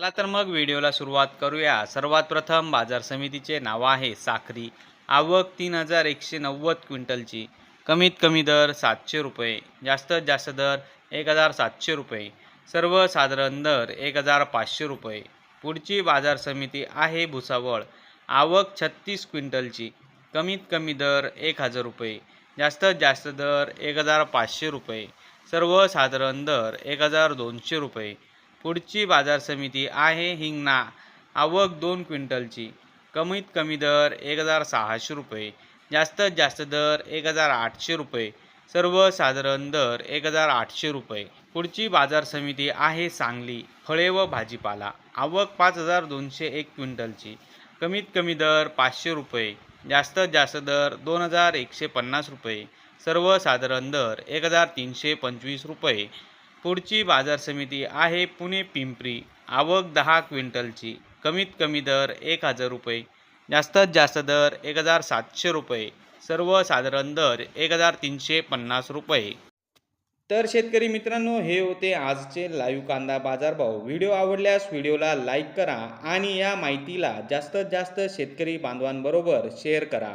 चला तर मग व्हिडिओला सुरुवात करूया. सर्वात प्रथम बाजार समितीचे नाव आहे साखरी. आवक तीन हजार एकशे नव्वद क्विंटलची. कमीत कमी दर सातशे रुपये. जास्तीत जास्त दर एक हजार सातशे रुपये. सर्वसाधारण दर एक हजार पाचशे रुपये. पुढची बाजार समिती आहे भुसावळ. आवक छत्तीस क्विंटलची. कमीत कमी दर एक हजार रुपये. जास्तीत जास्त दर एक हजार पाचशे रुपये. सर्वसाधारण दर एक हजार दोनशे रुपये. पुढची बाजार समिती आहे हिंगणा. आवक दोन क्विंटलची. कमीत कमी दर एक हजार सहाशे रुपये. जास्तीत जास्त दर एक हजार आठशे रुपये. सर्वसाधारण दर एक हजार आठशे रुपये. पुढची बाजार समिती आहे सांगली. फळे व भाजीपाला. आवक पाच हजार दोनशे एक क्विंटलची. कमीत कमी दर पाचशे रुपये. जास्तीत जास्त दर दोन हजार एकशे पन्नास रुपये. सर्वसाधारण दर एक हजार तीनशे पंचवीस रुपये. पुढची बाजार समिती आहे पुणे पिंपरी. आवक दहा क्विंटलची. कमीत कमी दर एक हजार रुपये. जास्तीत जास्त दर एक हजार सातशे रुपये. सर्वसाधारण दर एक हजार तीनशे पन्नास रुपये. तर शेतकरी मित्रांनो हे होते आजचे लाईव्ह कांदा बाजारभाव. व्हिडिओ आवडल्यास व्हिडिओला लाईक करा आणि या माहितीला जास्तीत जास्त शेतकरी बांधवांबरोबर शेअर करा.